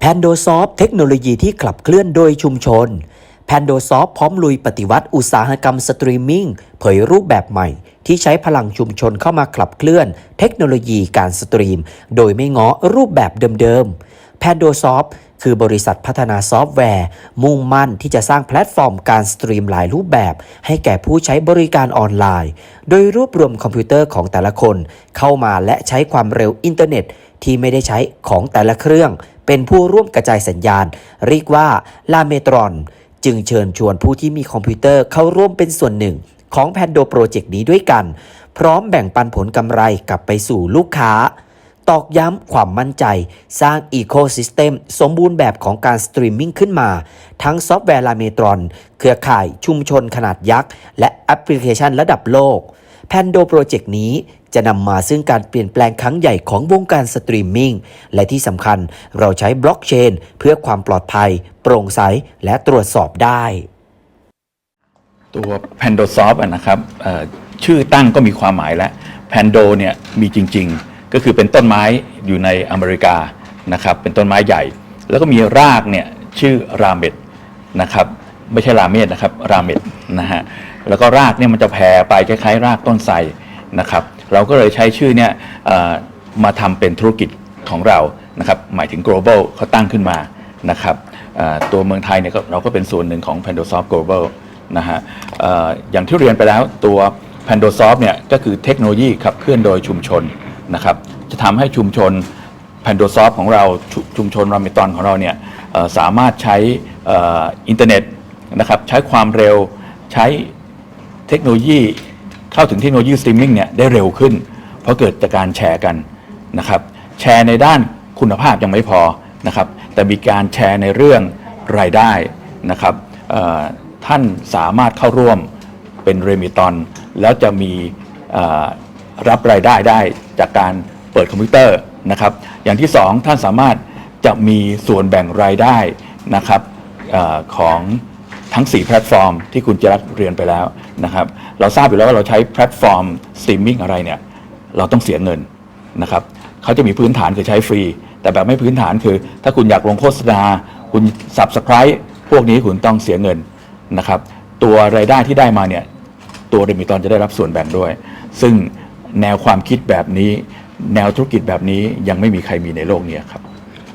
แพนโดซอฟเทคโนโลยีที่ขับเคลื่อนโดยชุมชนแพนโดซอฟพร้อมลุยปฏิวัติอุตสาหกรรมสตรีมมิ่งเผยรูปแบบใหม่ ที่ใช้พลังชุมชนเข้ามาขับเคลื่อน เทคโนโลยีการสตรีม โดยไม่ง้อรูปแบบเดิมๆแพนโดซอฟคือบริษัทพัฒนาซอฟต์แวร์ มุ่งมั่นที่จะสร้างแพลตฟอร์มการสตรีมหลายรูปแบบ ให้แก่ผู้ใช้บริการออนไลน์ โดยรวบรวมคอมพิวเตอร์ของแต่ละคน เข้ามาและใช้ความเร็วอินเทอร์เน็ต ที่ไม่ได้ใช้ของแต่ละเครื่อง เป็นผู้ร่วมกระจายสัญญาณ เรียกว่าลาเมตรอน จึงเชิญชวนผู้ที่มีคอมพิวเตอร์เข้าร่วมเป็นส่วนหนึ่งของแพนโดโปรเจกต์นี้ด้วยกัน พร้อมแบ่งปันผลกำไรกลับไปสู่ลูกค้า ตอกย้ำความมั่นใจ สร้างอีโค y ิสเต็มสมบูรณ์แบบของการสตรีมมิ่งขึ้นมา ทั้งซอฟต์แวร์ลาเมตรอน เครือข่ายชุมชนขนาดยักษ์ และแอปพลิเคชันระดับโลก แพนโดโปรเจกต์นี้จะนำมาซึ่งการเปลี่ยนแปลงครั้งใหญ่ของวงการสตรีมมิ่ง และที่สำคัญเราใช้บล็อกเชนเพื่อความปลอดภัย โปร่งใส และตรวจสอบได้ ตัว Pandosoft นะครับชื่อตั้งก็มีความหมายแล้ว Pando เนี่ยมีจริง ๆ ก็คือเป็นต้นไม้อยู่ในอเมริกานะครับเป็นต้นไม้ใหญ่ แล้วก็มีรากเนี่ยชื่อราเมดนะครับ ไม่ใช่ราเมดนะครับราเมดนะฮะแล้วก็รากเนี่ยมันจะแผ่ไปคล้ายๆ รากต้นไทรนะครับ เราก็เลยใช้ชื่อเนี่ยมาทำเป็นธุรกิจของเรานะครับหมายถึง global เขาตั้งขึ้นมานะครับตัวเมืองไทยเนี่ยเราก็เป็นส่วนหนึ่งของ Pandosoft Global นะฮะออย่างที่เรียนไปแล้วตัว Pandosoft เนี่ยก็คือเทคโนโลยีขับเคลื่อนโดยชุมชนนะครับจะทำให้ชุมชน Pandosoft ของเราชชุมชนรามิตอนของเราเนี่ยสามารถใช้อินเทอร์เน็ต นะครับใช้ความเร็วใช้เทคโนโลยีเข้าถึงเทคโนโลยีสตรีมมิ่งเนี่ยได้เร็วขึ้น เพราะเกิดจากการแชร์กันนะครับแชร์ในด้านคุณภาพยังไม่พอนะครับแต่มีการแชร์ในเรื่องรายได้นะครับท่านสามารถเข้าร่วมเป็นเรมิตอนแล้วจะมีรับรายได้ได้จากการเปิดคอมพิวเตอร์นะครับอย่างที่สองท่านสามารถจะมีส่วนแบ่งรายได้นะครับออของ ทั้ง 4 แพลตฟอร์ม ที่คุณจรัตน์เรียนไปแล้วนะครับ เราทราบอยู่แล้วว่าเราใช้แพลตฟอร์มสตรีมมิ่งอะไรเนี่ย เราต้องเสียเงินนะครับเขาจะมีพื้นฐานคือใช้ฟรี แต่แบบไม่พื้นฐานคือ ถ้าคุณอยากลงโฆษณา คุณ Subscribe พวกนี้คุณต้องเสียเงินนะครับ ตัวรายได้ที่ได้มาเนี่ย ตัวเรมิตอนจะได้รับส่วนแบ่งด้วย ซึ่งแนวความคิดแบบนี้ แนวธุรกิจแบบนี้ยังไม่มีใครมีในโลกนี้ครับ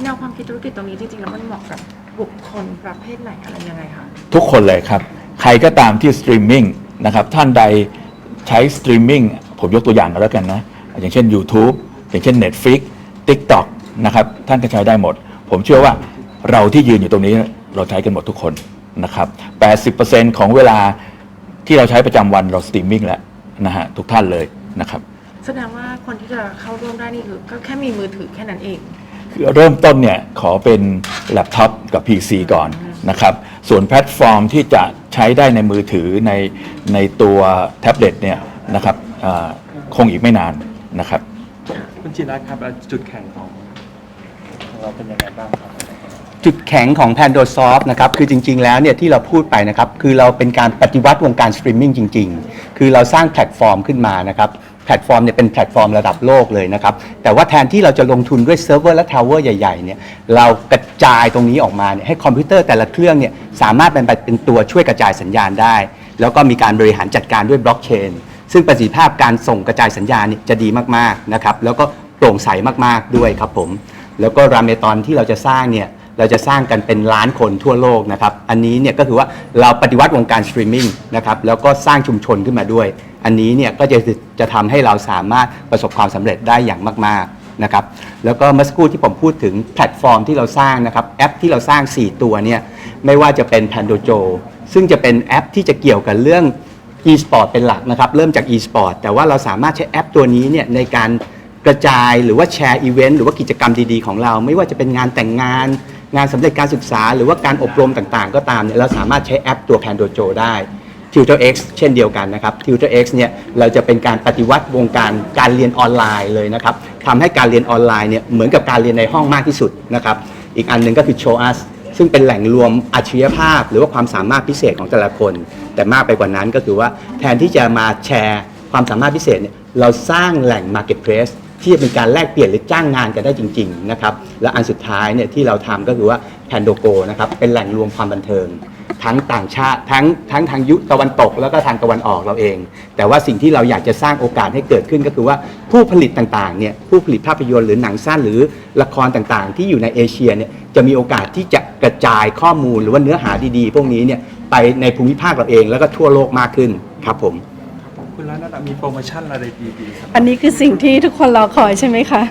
แนวความคิดธุรกิจตรงนี้จริงๆแล้วมันเหมาะกับ บุคคลประเภทไหนอะไรยังไงคะทุกคนเลยครับ ใครก็ตามที่สตรีมมิ่งนะครับท่านใดใช้สตรีมมิ่งผมยกตัวอย่างก็แล้วกันนะ อย่างเช่น YouTube อย่างเช่น Netflix TikTok นะครับท่านก็ใช้ได้หมด ผมเชื่อว่าเราที่ยืนอยู่ตรงนี้เราใช้กันหมดทุกคนนะครับ80%ของเวลาที่เราใช้ประจำวันเราสตรีมมิ่งแล้วนะฮะทุกท่านเลยนะครับ แสดงว่าคนที่จะเข้าร่วมได้นี่คือก็แค่มีมือถือแค่นั้นเองคือ เริ่มต้นเนี่ยขอเป็นแล็ปท็อปกับ PC ก่อนนะครับส่วนแพลตฟอร์มที่จะใช้ได้ในมือถือในในตัวแท็บเล็ตเนี่ยนะครับอ่าคงอีกไม่นานนะครับคุณจิรัตน์ครับแล้วจุดแข็งของของเราเป็นยังไงบ้างครับ จุดแข็งของ Pandosoft นะครับคือจริง ๆ แล้วเนี่ยที่เราพูดไปนะครับคือเราเป็นการปฏิวัติวงการสตรีมมิ่งจริง ๆ คือเราสร้างแพลตฟอร์มขึ้นมานะครับ แพลตฟอร์มเนี่ยเป็นแพลตฟอร์มระดับโลกเลยนะครับ แต่ว่าแทนที่เราจะลงทุนด้วยเซิร์ฟเวอร์และทาวเวอร์ใหญ่ๆเนี่ยเรากระจายตรงนี้ออกมาเนี่ยให้คอมพิวเตอร์แต่ละเครื่องเนี่ยสามารถเป็นเป็นตัวช่วยกระจายสัญญาณได้ แล้วก็มีการบริหารจัดการด้วยบล็อกเชนซึ่งประสิทธิภาพการส่งกระจายสัญญาณเนี่ยจะดีมากๆนะครับแล้วก็โปร่งใสมากๆด้วยครับผม แล้วก็รามเมตอนที่เราจะสร้างเนี่ย เราจะสร้างกันเป็นล้านคนทั่วโลกนะครับอันนี้เนี่ยก็คือว่าเราปฏิวัติวงการสตรีมมิ่งนะครับแล้วก็สร้างชุมชนขึ้นมาด้วย อันนี้เนี่ยก็จะจะทำให้เราสามารถประสบความสำเร็จได้อย่างมากๆ นะครับแล้วก็เมื่อสักครู่ที่ผมพูดถึงแพลตฟอร์มที่เราสร้างนะครับแอปที่เราสร้าง 4 ตัวเนี่ยไม่ว่าจะเป็น Pandojo ซึ่งจะเป็นแอปที่จะเกี่ยวกับเรื่อง e-sport เป็นหลักนะครับเริ่มจาก e-sport แต่ว่าเราสามารถใช้แอปตัวนี้เนี่ยในการกระจายหรือว่าแชร์อีเวนต์หรือว่ากิจกรรมดีๆของเรา ไม่ว่าจะเป็นงานแต่งงาน งานสำเร็จการศึกษา หรือว่าการอบรมต่างๆ ก็ตามเนี่ยเราสามารถใช้แอปตัว Pandojo ได้ Tutor X เช่นเดียวกันนะครับ Tutor X เนี่ยเราจะเป็นการปฏิวัติวงการการเรียนออนไลน์เลยนะครับทำให้การเรียนออนไลน์เนี่ยเหมือนกับการเรียนในห้องมากที่สุดนะครับอีกอันหนึ่งก็คือ Show Us ซึ่งเป็นแหล่งรวมอัจฉริยภาพ หรือว่าความสามารถพิเศษของแต่ละคน แต่มากไปกว่านั้นก็คือว่าแทนที่จะมาแชร์ความสามารถพิเศษเนี่ยเราสร้างแหล่ง Marketplace ที่จะเป็นการแลกเปลี่ยนหรือจ้างงานกันได้จริงๆนะครับและอันสุดท้ายเนี่ยที่เราทำก็คือว่าแพนโดโกนะครับเป็นแหล่งรวมความบันเทิง ทั้งต่างชาติทั้งทั้งทางยุตะวันตก แล้วก็ทางตะวันออกเราเอง แต่ว่าสิ่งที่เราอยากจะสร้างโอกาสให้เกิดขึ้นก็คือว่าผู้ผลิตต่างๆเนี่ยผู้ผลิตภาพยนตร์หรือหนังสั้นหรือละครต่างๆ ที่อยู่ในเอเชียเนี่ยจะมีโอกาสที่จะกระจายข้อมูลหรือว่าเนื้อหาดีๆ พวกนี้เนี่ยไปในภูมิภาคเราเองแล้วก็ทั่วโลกมากขึ้นครับผม คุณรัตน์มีโปรโมชั่นอะไรดีๆครับอันนี้คือสิ่งที่ทุกคนรอคอยใช่ไหมคะ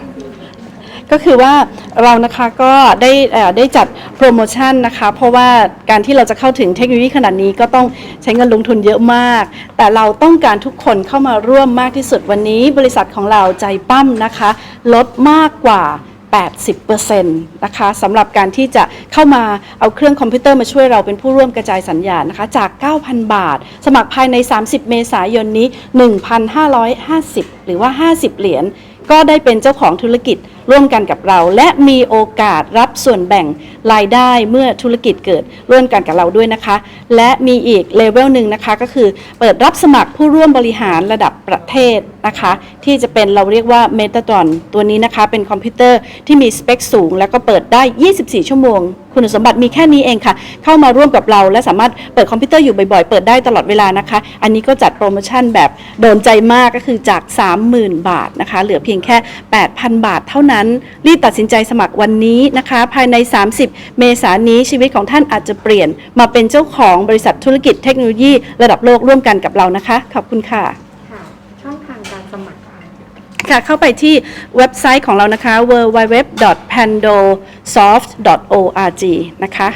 ก็คือว่าเรานะคะก็ได้เอ่อได้จัดโปรโมชั่นนะคะ เพราะว่าการที่เราจะเข้าถึงเทคโนโลยีขนาดนี้ก็ต้องใช้เงินลงทุนเยอะมาก แต่เราต้องการทุกคนเข้ามาร่วมมากที่สุดวันนี้ บริษัทของเราใจปั้มนะคะ ลดมากกว่า 80%นะคะสำหรับการที่จะเข้ามาเอาเครื่องคอมพิวเตอร์มาช่วยเราเป็นผู้ร่วมกระจายสัญญาณนะคะจาก 9,000 บาท สมัครภายใน 30 เมษายนนี้ 1,550 หรือว่า 50 เหรียญก็ได้เป็นเจ้าของธุรกิจร่วมกันกับเรา และมีโอกาสรับส่วนแบ่งรายได้เมื่อธุรกิจเกิดร่วมกันกับเราด้วยนะคะ และมีอีกเลเวลหนึ่งนะคะก็คือเปิดรับสมัครผู้ร่วมบริหารระดับประเทศนะคะ ที่จะเป็นเราเรียกว่าเมตาตอนตัวนี้นะคะ เป็นคอมพิวเตอร์ที่มีสเปคสูง แล้วก็เปิดได้ 24 ชั่วโมง คุณสมบัติมีแค่นี้เองค่ะ เข้ามาร่วมกับเรา และสามารถเปิดคอมพิวเตอร์อยู่บ่อยๆ เปิดได้ตลอดเวลานะคะ อันนี้ก็จัดโปรโมชั่นแบบโดนใจมากก็คือจาก 30,000 บาทนะคะ เหลือเพียงแค่ 8,000 บาทเท่านั้นรีบตัดสินใจสมัครวันนี้นะคะ ภายใน 30 เมษายนนี้ชีวิตของท่านอาจจะเปลี่ยน มาเป็นเจ้าของบริษัทธุรกิจเทคโนโลยี ระดับโลกร่วมกันกับเรานะคะ ขอบคุณค่ะค่ะช่องทางการสมัครค่ะค่ะเข้าไปที่เว็บไซต์ของเรานะคะ www.pandosoft.org นะคะ